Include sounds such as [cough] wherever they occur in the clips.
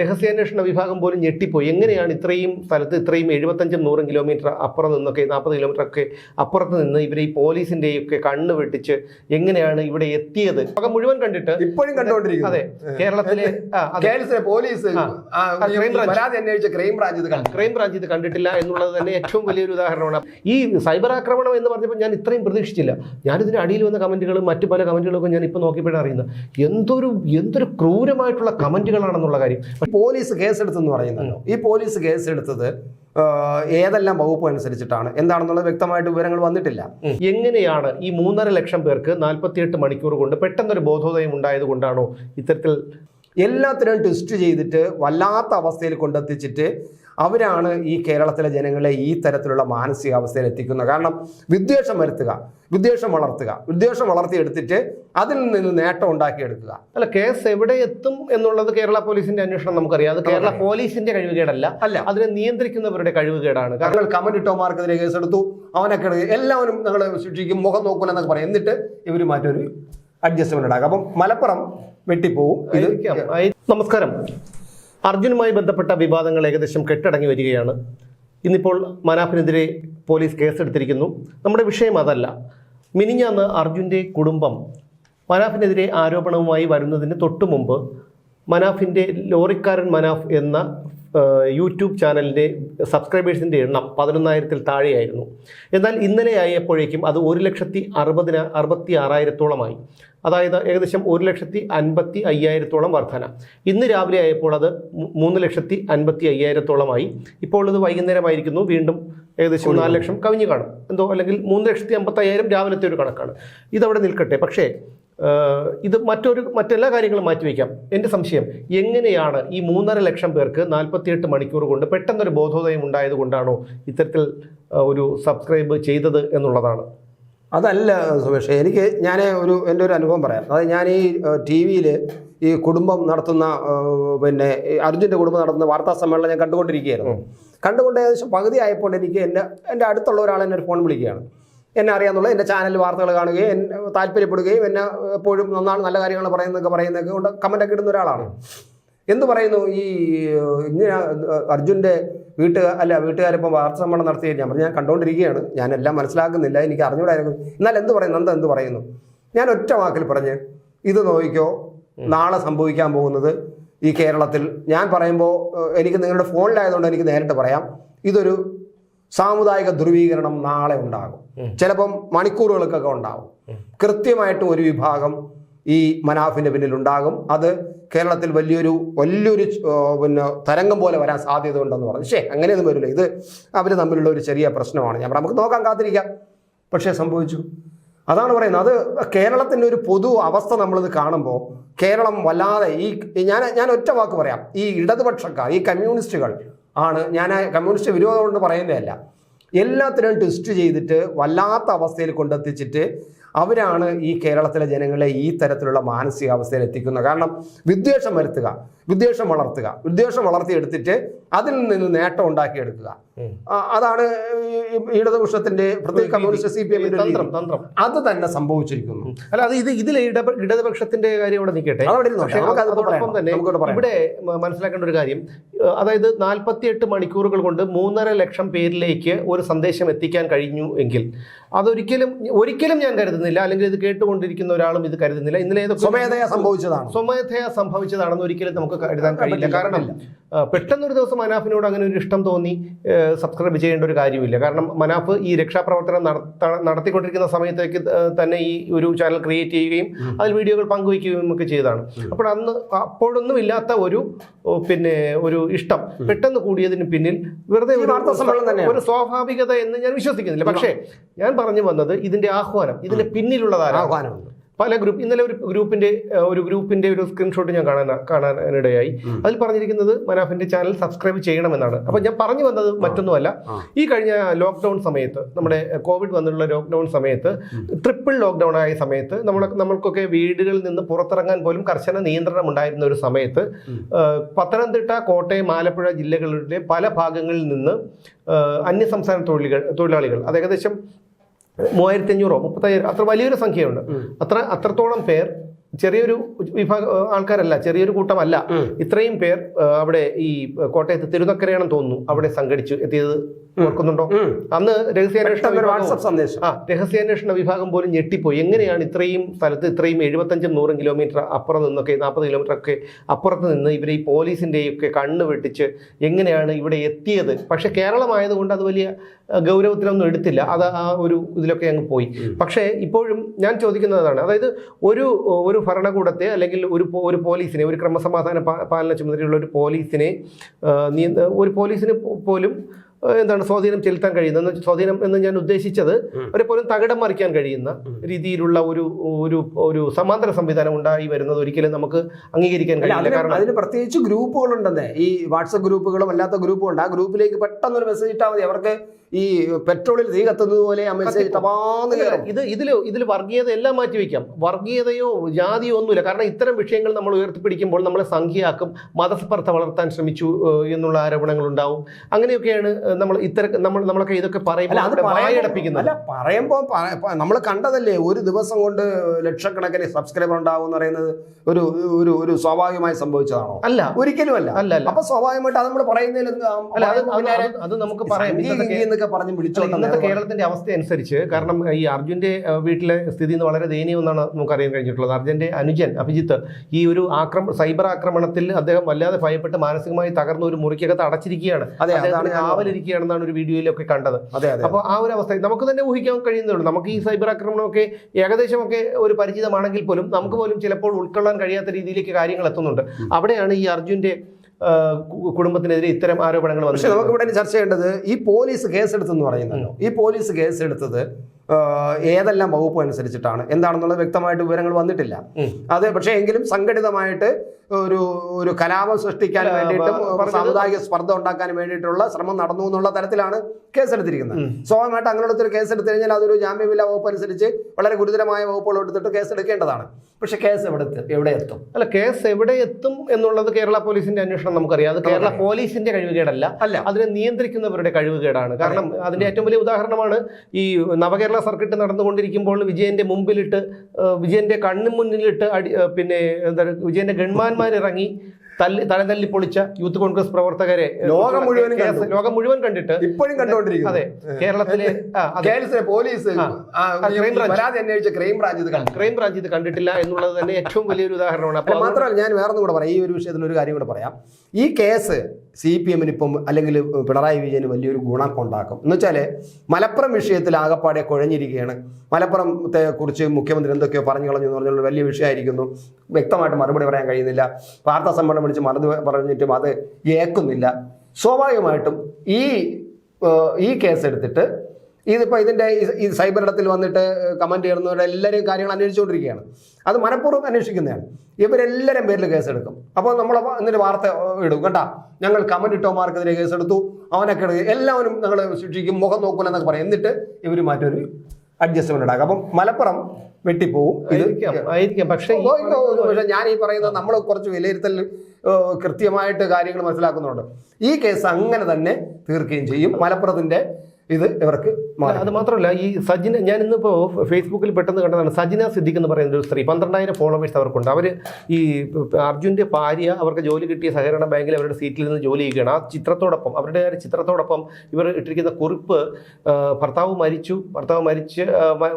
രഹസ്യാന്വേഷണ വിഭാഗം പോലും ഞെട്ടിപ്പോയി. എങ്ങനെയാണ് ഇത്രയും സ്ഥലത്ത് ഇത്രയും എഴുപത്തഞ്ചും നൂറും കിലോമീറ്റർ അപ്പുറം നിന്നൊക്കെ നാൽപ്പത് കിലോമീറ്റർ ഒക്കെ അപ്പുറത്ത് നിന്ന് ഇവരെ ഈ പോലീസിന്റെയൊക്കെ ഒക്കെ കണ്ണ് വെട്ടിച്ച് എങ്ങനെയാണ് ഇവിടെ എത്തിയത്? ലോകം മുഴുവൻ കണ്ടിട്ട് ഇപ്പോഴും കണ്ടുകൊണ്ടിരിക്കുന്നു. അതെ കേരളത്തിലെ കേരളത്തിലെ പോലീസ് ക്രൈംബ്രാഞ്ച് ആ, ആ, ക്രൈം ബ്രാഞ്ച്. പരാതി അന്വേഷിച്ച ക്രൈം ബ്രാഞ്ച് ഇത് ക്രൈം കണ്ടിട്ടില്ല എന്നുള്ളത് തന്നെ ഏറ്റവും വലിയൊരു ഉദാഹരണമാണ്. ഈ സൈബർ ആക്രമണം എന്ന് പറഞ്ഞപ്പോൾ ഞാൻ ഇത്രയും പ്രതീക്ഷിച്ചില്ല. ഞാനിതിന് അടിയിൽ വന്ന കമന്റുകളും മറ്റു പല കമന്റുകളൊക്കെ ഞാൻ ഇപ്പോൾ നോക്കിയപ്പോഴാണ് അറിയുന്നത്. എന്തൊരു എന്തൊരു ക്രൂരമായിട്ടുള്ള കമന്റുകളാണെന്നുള്ള കാര്യം. പോലീസ് കേസെടുത്തെന്ന് പറയുന്നല്ലോ. ഈ പോലീസ് കേസെടുത്തത് എടുത്തത് ഏതെല്ലാം വകുപ്പ് അനുസരിച്ചിട്ടാണ്? എന്താണെന്നുള്ളത് വ്യക്തമായിട്ട് വിവരങ്ങൾ വന്നിട്ടില്ല. എങ്ങനെയാണ് ഈ മൂന്നര ലക്ഷം പേർക്ക് നാൽപ്പത്തിയെട്ട് മണിക്കൂർ കൊണ്ട് പെട്ടെന്നൊരു ബോധോദയം ഉണ്ടായത് കൊണ്ടാണോ ഇത്തരത്തിൽ എല്ലാത്തിനും ട്വിസ്റ്റ് ചെയ്തിട്ട് വല്ലാത്ത അവസ്ഥയിൽ കൊണ്ടെത്തിച്ചിട്ട് അവരാണ് ഈ കേരളത്തിലെ ജനങ്ങളെ ഈ തരത്തിലുള്ള മാനസികാവസ്ഥയിൽ എത്തിക്കുന്നത്. കാരണം വിദ്വേഷം വരുത്തുക വിദ്വേഷം വളർത്തുക വിദ്വേഷം വളർത്തിയെടുത്തിട്ട് അതിൽ നിന്ന് നേട്ടം ഉണ്ടാക്കിയെടുക്കുക. അല്ല കേസ് എവിടെ എത്തും എന്നുള്ളത് കേരള പോലീസിന്റെ അന്വേഷണം നമുക്കറിയാം. അത് കേരള പോലീസിന്റെ കഴിവുകേടല്ല. അല്ല. അതിനെ നിയന്ത്രിക്കുന്നവരുടെ കഴിവുകേടാണ്. കാരണം കമന്റ് ഇട്ടോമാർക്കെതിരെ കേസെടുത്തു. അവനൊക്കെ എല്ലാവരും ഞങ്ങൾ ശിക്ഷിക്കും മുഖം നോക്കൂല എന്നൊക്കെ പറയും. എന്നിട്ട് ഇവർ മാറ്റൊരു അഡ്ജസ്റ്റ്മെന്റ് ഉണ്ടാക്കും. അപ്പം മലപ്പുറം വെട്ടിപ്പോവും. ഇത് നമസ്കാരം. അർജുനുമായി ബന്ധപ്പെട്ട വിവാദങ്ങൾ ഏകദേശം കെട്ടടങ്ങി വരികയാണ്. ഇന്നിപ്പോൾ മനാഫിനെതിരെ പോലീസ് കേസെടുത്തിരിക്കുന്നു. നമ്മുടെ വിഷയം അതല്ല. മിനിഞ്ഞാന്ന് അർജുന്റെ കുടുംബം മനാഫിനെതിരെ ആരോപണവുമായി വരുന്നതിന് തൊട്ടു മുമ്പ് മനാഫിന്റെ ലോറിക്കാരൻ മനാഫ് എന്ന യൂട്യൂബ് ചാനലിന്റെ സബ്സ്ക്രൈബേഴ്സിന്റെ എണ്ണം പതിനൊന്നായിരത്തിൽ താഴെയായിരുന്നു. എന്നാൽ ഇന്നലെ ആയപ്പോഴേക്കും അത് ഒരു ലക്ഷത്തി അറുപതിന അറുപത്തി ആറായിരത്തോളമായി അതായത് ഏകദേശം ഒരു ലക്ഷത്തി അൻപത്തി അയ്യായിരത്തോളം വർധന. ഇന്ന് രാവിലെ ആയപ്പോൾ അത് മൂന്ന് ലക്ഷത്തി അൻപത്തി അയ്യായിരത്തോളമായി. ഇപ്പോൾ ഇത് വൈകുന്നേരമായിരിക്കുന്നു. വീണ്ടും ഏകദേശം നാല് ലക്ഷം കവിഞ്ഞു കാണും. എന്തോ അല്ലെങ്കിൽ മൂന്ന് ലക്ഷത്തി അമ്പത്തി അയ്യായിരം രാവിലത്തെ ഒരു കണക്കാണ്. ഇതവിടെ നിൽക്കട്ടെ. പക്ഷേ ഇത് മറ്റൊരു മറ്റെല്ലാ കാര്യങ്ങളും മാറ്റിവെക്കാം എന്റെ സംശയം എങ്ങനെയാണ് ഈ മൂന്നര ലക്ഷം പേർക്ക് നാൽപ്പത്തിയെട്ട് മണിക്കൂർ കൊണ്ട് പെട്ടെന്നൊരു ബോധോദയം ഉണ്ടായത് കൊണ്ടാണോ ഇത്തരത്തിൽ ഒരു സബ്സ്ക്രൈബ് ചെയ്തത് എന്നുള്ളതാണ്. അതല്ല സുമേഷ് എനിക്ക് ഞാൻ ഒരു എന്റെ ഒരു അനുഭവം പറയാം. അതായത് ഞാൻ ഈ ടി വിയിൽ ഈ കുടുംബം നടത്തുന്ന പിന്നെ അർജുന്റെ കുടുംബം നടത്തുന്ന വാർത്താ സമ്മേളനം ഞാൻ കണ്ടുകൊണ്ടിരിക്കുകയായിരുന്നു. കണ്ടുകൊണ്ട് ഏകദേശം പകുതി ആയപ്പോൾ എനിക്ക് എന്റെ എന്റെ അടുത്തുള്ള ഒരാൾ എന്നെ ഒരു ഫോൺ വിളിക്കുകയാണ്. എന്നെ അറിയാന്നുള്ള എന്റെ ചാനൽ വാർത്തകൾ കാണുകയും എന്നെ താല്പര്യപ്പെടുകയും എന്നെ എപ്പോഴും നന്നാണ് നല്ല കാര്യങ്ങൾ പറയുന്നതൊക്കെ പറയുന്നതൊക്കെ കൊണ്ട് കമന്റൊക്കെ ഇടുന്ന ഒരാളാണ്. എന്ത് പറയുന്നു ഈ ഇങ്ങനെ അർജുന്റെ വീട്ടുകാർ അല്ല വീട്ടുകാരിപ്പോൾ വാർത്ത സമ്മേളനം നടത്തി ഞാൻ പറഞ്ഞു ഞാൻ കണ്ടുകൊണ്ടിരിക്കുകയാണ് ഞാൻ എല്ലാം മനസ്സിലാക്കുന്നില്ല. എനിക്ക് അറിഞ്ഞൂടായിരുന്നു എന്നാൽ എന്ത് പറയുന്നു നന്ദ എന്ത് പറയുന്നു? ഞാൻ ഒറ്റ വാക്കിൽ പറഞ്ഞ് ഇത് നോക്കിക്കോ നാളെ സംഭവിക്കാൻ പോകുന്നത് ഈ കേരളത്തിൽ. ഞാൻ പറയുമ്പോൾ എനിക്ക് നിങ്ങളുടെ ഫോണിലായതുകൊണ്ട് എനിക്ക് നേരിട്ട് പറയാം. ഇതൊരു സാമുദായിക ധ്രുവീകരണം നാളെ ഉണ്ടാകും. ചിലപ്പം മണിക്കൂറുകൾക്കൊക്കെ ഉണ്ടാകും. കൃത്യമായിട്ട് ഒരു വിഭാഗം ഈ മനാഫിന്റെ പിന്നിൽ ഉണ്ടാകും. അത് കേരളത്തിൽ വലിയൊരു വലിയൊരു പിന്നെ തരംഗം പോലെ വരാൻ സാധ്യത ഉണ്ടെന്ന് പറഞ്ഞു. ശേ അങ്ങനെയൊന്നും വരില്ല. ഇത് അവർ തമ്മിലുള്ള ഒരു ചെറിയ പ്രശ്നമാണ്. ഞാൻ നമുക്ക് നോക്കാൻ കാത്തിരിക്കാം. പക്ഷേ സംഭവിച്ചു. അതാണ് പറയുന്നത്. അത് കേരളത്തിന്റെ ഒരു പൊതു അവസ്ഥ നമ്മളിത് കാണുമ്പോൾ കേരളം വല്ലാതെ ഈ ഞാൻ ഞാൻ ഒറ്റ വാക്ക് പറയാം. ഈ ഇടതുപക്ഷക്കാർ ഈ കമ്മ്യൂണിസ്റ്റുകൾ ആണ്. ഞാൻ കമ്മ്യൂണിസ്റ്റ് വിരോധം കൊണ്ട് പറയുന്നതല്ല. എല്ലാത്തിനും ട്വിസ്റ്റ് ചെയ്തിട്ട് വല്ലാത്ത അവസ്ഥയിൽ കൊണ്ടെത്തിച്ചിട്ട് അവരാണ് ഈ കേരളത്തിലെ ജനങ്ങളെ ഈ തരത്തിലുള്ള മാനസികാവസ്ഥയിൽ എത്തിക്കുന്നത്. കാരണം വിദ്വേഷം വരുത്തുക വിദ്വേഷം വളർത്തുക വിദ്വേഷം വളർത്തിയെടുത്തിട്ട് അതിൽ നിന്ന് നേട്ടം ഉണ്ടാക്കിയെടുക്കുക. അതാണ് ഇടതുപക്ഷത്തിന്റെ പ്രത്യേക കമ്മ്യൂണിസ്റ്റ് സി പി എമ്മിന്റെ തന്ത്രം തന്ത്രം. അത് തന്നെ സംഭവിച്ചിരിക്കുന്നു. അല്ല അത് ഇത് ഇതിലെ ഇടതുപക്ഷത്തിന്റെ കാര്യം ഇവിടെ നിൽക്കട്ടെ. അതോടൊപ്പം തന്നെ ഇവിടെ മനസ്സിലാക്കേണ്ട ഒരു കാര്യം. അതായത് നാൽപ്പത്തിയെട്ട് മണിക്കൂറുകൾ കൊണ്ട് മൂന്നര ലക്ഷം പേരിലേക്ക് ഒരു സന്ദേശം എത്തിക്കാൻ കഴിഞ്ഞു എങ്കിൽ അതൊരിക്കലും ഒരിക്കലും ഞാൻ കരുതുന്നില്ല. അല്ലെങ്കിൽ ഇത് കേട്ടുകൊണ്ടിരിക്കുന്ന ഒരാളും ഇത് കരുതുന്നില്ല. ഇന്നലെ സ്വമേധയാ സംഭവിച്ചതാണ്. സ്വമേധയാ സംഭവിച്ചതാണെന്ന് ഒരിക്കലും നമുക്ക് കരുതാൻ കഴിയില്ല. കാരണം പെട്ടെന്നൊരു ദിവസം അനാഫിനോട് അങ്ങനെ ഒരു ഇഷ്ടം തോന്നി. സബ്സ്ക്രൈബ് ചെയ്യേണ്ട ഒരു കാര്യമില്ല. കാരണം മനാഫ് ഈ രക്ഷാപ്രവർത്തനം നടത്ത- നടത്തിക്കൊണ്ടിരിക്കുന്ന സമയത്തേക്ക് തന്നെ ഈ ഒരു ചാനൽ ക്രിയേറ്റ് ചെയ്യുകയും അതിൽ വീഡിയോകൾ പങ്കുവയ്ക്കുകയും ഒക്കെ ചെയ്തതാണ്. അപ്പോൾ അന്ന് അപ്പോഴൊന്നും ഇല്ലാത്ത ഒരു പിന്നെ ഒരു ഇഷ്ടം പെട്ടെന്ന് കൂടിയതിന് പിന്നിൽ വെറുതെ ഒരു- സ്വാഭാവികത എന്ന് ഞാൻ വിശ്വസിക്കുന്നില്ല. പക്ഷേ ഞാൻ പറഞ്ഞു വന്നത് ഇതിന്റെ ആഹ്വാനം ഇതിന്റെ പിന്നിലുള്ളതാണ് ആഹ്വാനമുണ്ട്. പല ഗ്രൂപ്പ് ഇന്നലെ ഒരു ഗ്രൂപ്പിന്റെ ഒരു ഗ്രൂപ്പിന്റെ ഒരു സ്ക്രീൻഷോട്ട് ഞാൻ കാണാൻ കാണാനിടയായി. അതിൽ പറഞ്ഞിരിക്കുന്നത് മനാഫിന്റെ ചാനൽ സബ്സ്ക്രൈബ് ചെയ്യണമെന്നാണ്. അപ്പൊ ഞാൻ പറഞ്ഞു വന്നത് മറ്റൊന്നുമല്ല. ഈ കഴിഞ്ഞ ലോക്ക്ഡൌൺ സമയത്ത് നമ്മുടെ കോവിഡ് വന്നിട്ടുള്ള ലോക്ക്ഡൌൺ സമയത്ത് ട്രിപ്പിൾ ലോക്ക്ഡൌൺ ആയ സമയത്ത് നമ്മൾ നമ്മൾക്കൊക്കെ വീടുകളിൽ നിന്ന് പുറത്തിറങ്ങാൻ പോലും കർശന നിയന്ത്രണം ഉണ്ടായിരുന്ന ഒരു സമയത്ത് പത്തനംതിട്ട കോട്ടയം ആലപ്പുഴ ജില്ലകളിലെ പല ഭാഗങ്ങളിൽ നിന്ന് അന്യസംസ്ഥാന തൊഴിലുകൾ തൊഴിലാളികൾ അത് ഏകദേശം മൂവായിരത്തി അഞ്ഞൂറോ മുപ്പത്തയ്യായിരം അത്ര വലിയൊരു സംഖ്യയുണ്ട്. അത്ര അത്രത്തോളം പേർ ചെറിയൊരു വിഭാഗ ആൾക്കാരല്ല ചെറിയൊരു കൂട്ടമല്ല. ഇത്രയും പേർ അവിടെ ഈ കോട്ടയത്ത് തിരുനക്കരയാണെന്ന് തോന്നുന്നു. അവിടെ സംഘടിച്ചു എത്തിയത് ഓർക്കുന്നുണ്ടോ? അന്ന് രഹസ്യാന്വേഷണ വാട്സപ്പ് സന്ദേശം. ആ രഹസ്യാന്വേഷണ വിഭാഗം പോലും ഞെട്ടിപ്പോയി. എങ്ങനെയാണ് ഇത്രയും സ്ഥലത്ത് ഇത്രയും എഴുപത്തഞ്ചും നൂറും കിലോമീറ്റർ അപ്പുറം നിന്നൊക്കെ നാൽപ്പത് കിലോമീറ്റർ ഒക്കെ അപ്പുറത്ത് നിന്ന് ഇവരെ ഈ പോലീസിന്റെയൊക്കെ കണ്ണ് വെട്ടിച്ച് എങ്ങനെയാണ് ഇവിടെ എത്തിയത്? പക്ഷേ കേരളമായതുകൊണ്ട് അത് വലിയ ഗൗരവത്തിനൊന്നും ഗൗരവത്തിലൊന്നും എടുത്തില്ല. അത് ആ ഒരു ഇതിലൊക്കെ അങ്ങ് പോയി. പക്ഷേ ഇപ്പോഴും ഞാൻ ചോദിക്കുന്നതാണ്. അതായത് ഒരു ഒരു ഭരണകൂടത്തെ അല്ലെങ്കിൽ ഒരു ഒരു പോലീസിനെ ഒരു ക്രമസമാധാന പാലന ചുമതലയുള്ള ഒരു പോലീസിനെ ഒരു പോലീസിന് പോലും എന്താണ് സ്വാധീനം ചെലുത്താൻ കഴിയുന്ന സ്വാധീനം എന്ന് ഞാൻ ഉദ്ദേശിച്ചത് അവരെ പോലും തകിടം മറിക്കാൻ കഴിയുന്ന രീതിയിലുള്ള ഒരു ഒരു ഒരു സമാന്തര സംവിധാനം ഉണ്ടായി വരുന്നത് ഒരിക്കലും നമുക്ക് അംഗീകരിക്കാൻ കഴിയില്ല. കാരണം അതിന് പ്രത്യേകിച്ച് ഗ്രൂപ്പുകളുണ്ടെന്നേ. ഈ വാട്സപ്പ് ഗ്രൂപ്പുകളും അല്ലാത്ത ഗ്രൂപ്പുകളുണ്ട്. ആ ഗ്രൂപ്പിലേക്ക് പെട്ടെന്ന് ഒരു മെസ്സേജ് ഇട്ടാൽ മതി. അവർക്ക് ഈ പെട്രോളിൽ തീ കത്തുന്നത് പോലെ ആ മെസ്സേജ് ടപാന്ന് ഇത് ഇതിൽ ഇതിൽ വർഗീയത എല്ലാം മാറ്റി വയ്ക്കാം വർഗീയതയോ ജാതിയോ ഒന്നുമില്ല. കാരണം ഇത്തരം വിഷയങ്ങൾ നമ്മൾ ഉയർത്തിപ്പിടിക്കുമ്പോൾ നമ്മളെ സംഖ്യയാക്കും മതസ്പർദ്ധ വളർത്താൻ ശ്രമിച്ചു എന്നുള്ള ആരോപണങ്ങൾ ഉണ്ടാവും അങ്ങനെയൊക്കെയാണ് നമ്മൾ ഇത്തരം നമ്മൾ നമ്മളൊക്കെ ഇതൊക്കെ പറയുമ്പോൾ അല്ല പറയുമ്പോൾ നമ്മൾ കണ്ടതല്ലേ ഒരു ദിവസം കൊണ്ട് ലക്ഷക്കണക്കിന് സബ്സ്ക്രൈബർ ഉണ്ടാവും എന്ന് പറയുന്നത് ഒരു ഒരു ഒരു സ്വാഭാവികമായി സംഭവിച്ചതാണോ? അല്ല. ഒരിക്കലും അല്ല അല്ല അപ്പൊ സ്വാഭാവികമായിട്ട് അത് നമ്മൾ പറയുന്നതിൽ അത് നമുക്ക് പറയാം. എന്നൊക്കെ പറഞ്ഞ് വിളിച്ചോട്ടെ കേരളത്തിന്റെ അവസ്ഥ അനുസരിച്ച് കാരണം ഈ അർജുന്റെ വീട്ടിലെ സ്ഥിതി എന്ന് വളരെ ദയനീയമെന്നാണ് നമുക്ക് അറിയാൻ കഴിഞ്ഞിട്ടുള്ളത്. അർജുന്റെ അനുജൻ അഭിജിത്ത് ഈ ഒരു ആക്രമ സൈബർ ആക്രമണത്തിൽ അദ്ദേഹം വല്ലാതെ ഭയപ്പെട്ട് മാനസികമായി തകർന്ന ഒരു മുറിക്കകത്ത് അടച്ചിരിക്കുകയാണ്. കാവലിരിക്കുകയാണെന്നാണ് ഒരു വീഡിയോയിലൊക്കെ കണ്ടത്. അതെ അതെ അപ്പോൾ ആ ഒരു അവസ്ഥ നമുക്ക് തന്നെ ഊഹിക്കാൻ കഴിയുന്നുള്ളൂ നമുക്ക് ഈ സൈബർ ആക്രമണമൊക്കെ ഏകദേശമൊക്കെ ഒരു പരിചിതമാണെങ്കിൽ പോലും നമുക്ക് പോലും ചിലപ്പോൾ ഉൾക്കൊള്ളാൻ കഴിയാത്ത രീതിയിലേക്ക് കാര്യങ്ങൾ എത്തുന്നുണ്ട്. അവിടെയാണ് ഈ അർജുന്റെ കുടുംബത്തിനെതിരെ ഇത്തരം ആരോപണങ്ങൾ പക്ഷെ പക്ഷേ നമുക്ക് ഇവിടെ ചർച്ച ചെയ്യേണ്ടത് ഈ പോലീസ് കേസെടുത്തെന്ന് പറയുന്നല്ലോ. ഈ പോലീസ് കേസെടുത്തത് ഏതെല്ലാം വകുപ്പ് അനുസരിച്ചിട്ടാണ്? എന്താണെന്നുള്ള വ്യക്തമായിട്ട് വിവരങ്ങൾ വന്നിട്ടില്ല. അത് പക്ഷേ എങ്കിലും സംഘടിതമായിട്ട് ഒരു ഒരു കലാപം സൃഷ്ടിക്കാൻ വേണ്ടിയിട്ടും സാമുദായിക സ്പർദ്ധ ഉണ്ടാക്കാൻ വേണ്ടിയിട്ടുള്ള ശ്രമം നടന്നു എന്നുള്ള തരത്തിലാണ് കേസെടുത്തിരിക്കുന്നത്. സ്വാഭാവികമായിട്ട് അങ്ങനെയുള്ള ഒരു കേസെടുത്തു കഴിഞ്ഞാൽ അതൊരു ജാമ്യമില്ല വകുപ്പ് അനുസരിച്ച് വളരെ ഗുരുതരമായ വകുപ്പുകൾ എടുത്തിട്ട് കേസ് എടുക്കേണ്ടതാണ് പക്ഷെ കേസ് എവിടെ എവിടെ എത്തും? അല്ല കേസ് എവിടെ എത്തും എന്നുള്ളത് കേരള പോലീസിന്റെ അന്വേഷണം നമുക്കറിയാം. അത് കേരള പോലീസിന്റെ കഴിവുകേടല്ല. അല്ല. അതിനെ നിയന്ത്രിക്കുന്നവരുടെ കഴിവുകേടാണ്. കാരണം അതിന്റെ ഏറ്റവും വലിയ ഉദാഹരണമാണ് ഈ നവകേരള സർക്കിട്ട് നടന്നുകൊണ്ടിരിക്കുമ്പോൾ വിജയന്റെ മുമ്പിലിട്ട് വിജയന്റെ കണ്ണു മുന്നിലിട്ട് അടി പിന്നെ എന്താ വിജയന്റെ ഗൺമാന്മാരിറങ്ങി തല്ലി തലതല്ലി പൊളിച്ച യൂത്ത് കോൺഗ്രസ് പ്രവർത്തകരെ ലോകം മുഴുവൻ ലോകം മുഴുവൻ കണ്ടിട്ട് ഇപ്പോഴും കണ്ടുകൊണ്ടിരിക്കുന്നു. അതെ കേരളത്തിലെ പോലീസ് ആ. ആ, ആ, ക്രൈം ബ്രാഞ്ച്. പരാതി അന്വേഷിച്ച ക്രൈം ബ്രാഞ്ച് ഇത് കണ്ടിട്ടില്ല എന്നുള്ളത് തന്നെ [laughs] ഏറ്റവും വലിയൊരു ഉദാഹരണമാണ്. മാത്രമല്ല ഞാൻ വേറെ കൂടെ പറയാം. ഈ ഒരു വിഷയത്തിൽ ഒരു കാര്യം കൂടെ പറയാം. ഈ കേസ് സി പി എമ്മിന് ഇപ്പം അല്ലെങ്കിൽ പിണറായി വിജയന് വലിയൊരു ഗുണം ഉണ്ടാക്കും എന്ന് വെച്ചാൽ മലപ്പുറം വിഷയത്തിൽ ആകപ്പാടെ കുഴഞ്ഞിരിക്കുകയാണ്. മലപ്പുറത്തെ കുറിച്ച് മുഖ്യമന്ത്രി എന്തൊക്കെയോ പറഞ്ഞു കളഞ്ഞു എന്ന് പറഞ്ഞുള്ള വലിയ വിഷയമായിരിക്കുന്നു. വ്യക്തമായിട്ട് മറുപടി പറയാൻ കഴിയുന്നില്ല. വാർത്താ സമ്മേളനം വിളിച്ച് മറുപടി പറഞ്ഞിട്ടും അത് ഏക്കുന്നില്ല സ്വാഭാവികമായിട്ടും ഈ ഈ കേസ് എടുത്തിട്ട് ഇതിപ്പോൾ ഇതിന്റെ ഈ- സൈബർ ഇടത്തിൽ വന്നിട്ട് കമന്റ് ചെയ്യുന്നവരുടെ എല്ലാവരെയും കാര്യങ്ങൾ അന്വേഷിച്ചുകൊണ്ടിരിക്കുകയാണ്. അത് മനഃപൂർവം അന്വേഷിക്കുന്നതാണ്. ഇവരെല്ലാവരും പേരിൽ കേസെടുക്കും. അപ്പോൾ നമ്മൾ എന്നിട്ട് വാർത്ത ഇടും. കേട്ടാ ഞങ്ങൾ കമന്റ് ഇട്ടോമാർക്കെതിരെ കേസെടുത്തു. അവനൊക്കെ എടുക്കും എല്ലാവരും ഞങ്ങൾ ശിക്ഷിക്കും മുഖം നോക്കൂല എന്നൊക്കെ പറയും. എന്നിട്ട് ഇവർ മാറ്റൊരു അഡ്ജസ്റ്റ്മെന്റ് ഉണ്ടാക്കും. അപ്പം മലപ്പുറം വെട്ടിപ്പോവും. ആയിരിക്കാം പക്ഷേ പക്ഷേ ഞാൻ ഈ പറയുന്നത് നമ്മൾ കുറച്ച് വിലയിരുത്തൽ കൃത്യമായിട്ട് കാര്യങ്ങൾ മനസ്സിലാക്കുന്നുണ്ട്. ഈ കേസ് അങ്ങനെ തന്നെ തീർക്കുകയും ചെയ്യും. മലപ്പുറത്തിന്റെ ഇത് ഇവർക്ക് അത് മാത്രമല്ല ഈ സജിന ഞാൻ ഇന്നിപ്പോൾ ഫേസ്ബുക്കിൽ പെട്ടെന്ന് കണ്ടതാണ്. സജിന സിദ്ദിഖ് എന്ന് പറയുന്ന ഒരു സ്ത്രീ പന്ത്രണ്ടായിരം ഫോളോവേഴ്സ് അവർക്കുണ്ട്. അവർ ഈ അർജുന്റെ ഭാര്യ അവർക്ക് ജോലി കിട്ടിയ സഹകരണ ബാങ്കിൽ അവരുടെ സീറ്റിൽ നിന്ന് ജോലി ചെയ്യുകയാണ്. ആ ചിത്രത്തോടൊപ്പം അവരുടെ ആ ചിത്രത്തോടൊപ്പം ഇവർ ഇട്ടിരിക്കുന്ന കുറിപ്പ് ഭർത്താവ് മരിച്ചു ഭർത്താവ് മരിച്ച്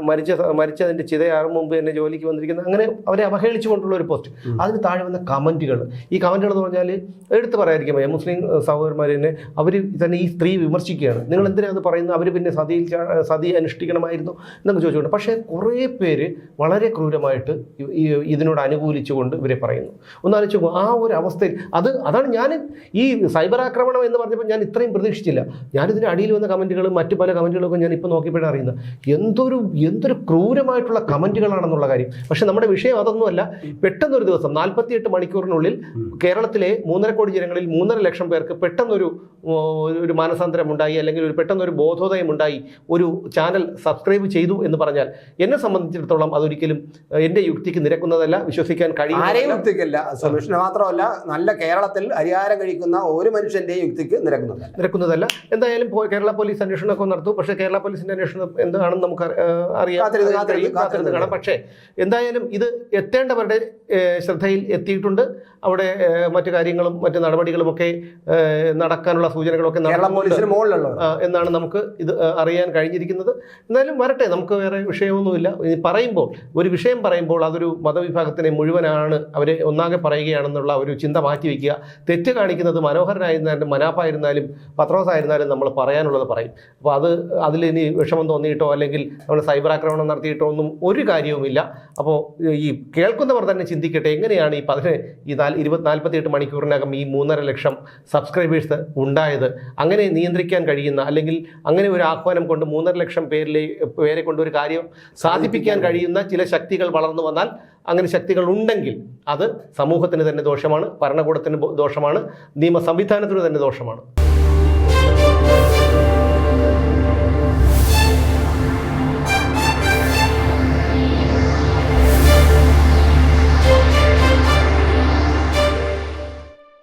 മരിച്ച മരിച്ചതിന്റെ ചിതയാറും മുമ്പ് തന്നെ ജോലിക്ക് വന്നിരിക്കുന്ന അങ്ങനെ അവരെ അവഹേളിച്ചുകൊണ്ടുള്ള ഒരു പോസ്റ്റ് അതിന് താഴെ വന്ന കമന്റുകൾ ഈ കമന്റുകൾ എന്ന് പറഞ്ഞാൽ എടുത്ത് പറയാതിരിക്കാൻ മുസ്ലിം സഹോദരന്മാരെ തന്നെ അവർ തന്നെ ഈ സ്ത്രീ വിമർശിക്കുകയാണ്. നിങ്ങൾ എന്തിനാണ് അത് പറയുന്നത് അവർ പിന്നെ സതിയിൽ സതി അനുഷ്ഠിക്കണമായിരുന്നു എന്നൊക്കെ ചോദിച്ചുകൊണ്ട്. പക്ഷേ കുറേ പേര് വളരെ ക്രൂരമായിട്ട് ഇതിനോട് അനുകൂലിച്ചുകൊണ്ട് ഇവരെ പറയുന്നു. ഒന്നാലോചിച്ച് ആ ഒരു അവസ്ഥയിൽ അത് അതാണ് ഞാൻ ഈ സൈബർ ആക്രമണം എന്ന് പറഞ്ഞപ്പോൾ ഞാൻ ഇത്രയും പ്രതീക്ഷിച്ചില്ല. ഞാനിതിന് അടിയിൽ വന്ന കമന്റുകളും മറ്റു പല കമന്റുകളൊക്കെ ഞാൻ ഇപ്പോൾ നോക്കിയപ്പോഴാണ് അറിയുന്നത്. എന്തൊരു എന്തൊരു ക്രൂരമായിട്ടുള്ള കമന്റുകളാണെന്നുള്ള കാര്യം. പക്ഷേ നമ്മുടെ വിഷയം അതൊന്നുമല്ല. പെട്ടെന്നൊരു ദിവസം നാൽപ്പത്തിയെട്ട് മണിക്കൂറിനുള്ളിൽ കേരളത്തിലെ മൂന്നര കോടി ജനങ്ങളിൽ മൂന്നര ലക്ഷം പേർക്ക് പെട്ടെന്നൊരു ഒരു മാനസാന്തരം ഉണ്ടായി അല്ലെങ്കിൽ ഒരു പെട്ടെന്നൊരു ബോധം ബോധോദയമുണ്ടായി. ഒരു ചാനൽ സബ്സ്ക്രൈബ് ചെയ്തു എന്ന് പറഞ്ഞാൽ എന്നെ സംബന്ധിച്ചിടത്തോളം അതൊരിക്കലും എന്റെ യുക്തിക്ക് നിരക്കുന്നതല്ല വിശ്വസിക്കാൻ ആരെയും കഴിയും യുക്തിക്കില്ല. സുമേഷിന് മാത്രമല്ല നല്ല കേരളത്തിൽ അരിഹാരം കഴിക്കുന്ന ഒരു മനുഷ്യന്റെയും യുക്തിക്ക് നിരക്കുന്നതല്ല. നിരക്കുന്നതല്ല. എന്തായാലും കേരള പോലീസ് അന്വേഷണമൊക്കെ നടത്തും. പക്ഷേ കേരള പോലീസിന്റെ അന്വേഷണം എന്താണെന്ന് നമുക്ക് അറിയാം. കാത്തിരുന്ന് കാണാം. പക്ഷേ എന്തായാലും ഇത് എത്തേണ്ടവരുടെ ശ്രദ്ധയിൽ എത്തിയിട്ടുണ്ട്. അവിടെ മറ്റു കാര്യങ്ങളും മറ്റു നടപടികളുമൊക്കെ നടക്കാനുള്ള സൂചനകളൊക്കെ എന്നാണ് നമുക്ക് ഇത് അറിയാൻ കഴിഞ്ഞിരിക്കുന്നത്. എന്നാലും വരട്ടെ നമുക്ക് വേറെ വിഷയമൊന്നുമില്ല. പറയുമ്പോൾ ഒരു വിഷയം പറയുമ്പോൾ അതൊരു മതവിഭാഗത്തിനെ മുഴുവനാണ് അവരെ ഒന്നാകെ പറയുകയാണെന്നുള്ള ഒരു ചിന്ത മാറ്റി വയ്ക്കുക തെറ്റ് കാണിക്കുന്നത് മനോഹരനായിരുന്നാലും മനാഫായിരുന്നാലും പത്രോസായിരുന്നാലും നമ്മൾ പറയാനുള്ളത് പറയും. അപ്പോൾ അത് അതിലിനി വിഷമം തോന്നിയിട്ടോ അല്ലെങ്കിൽ നമ്മൾ സൈബർ ആക്രമണം നടത്തിയിട്ടോ ഒന്നും ഒരു കാര്യവുമില്ല. അപ്പോൾ ഈ കേൾക്കുന്നവർ തന്നെ ചിന്തിക്കട്ടെ എങ്ങനെയാണ് ഈ പതിനെ ഈ നാല് ഇരുപത്തി നാൽപ്പത്തിയെട്ട് മണിക്കൂറിനകം ഈ മൂന്നര ലക്ഷം സബ്സ്ക്രൈബേഴ്സ് ഉണ്ടായത്? അങ്ങനെ നിയന്ത്രിക്കാൻ കഴിയുന്ന അല്ലെങ്കിൽ അങ്ങനെ ഒരു ആഹ്വാനം കൊണ്ട് മൂന്നര ലക്ഷം പേരിലെ പേരെ കൊണ്ട് ഒരു കാര്യം സാധിപ്പിക്കാൻ കഴിയുന്ന ചില ശക്തികൾ വളർന്നു വന്നാൽ അങ്ങനെ ശക്തികൾ ഉണ്ടെങ്കിൽ അത് സമൂഹത്തിന് തന്നെ ദോഷമാണ് ഭരണകൂടത്തിന് ദോഷമാണ് നിയമ സംവിധാനത്തിന് തന്നെ ദോഷമാണ്.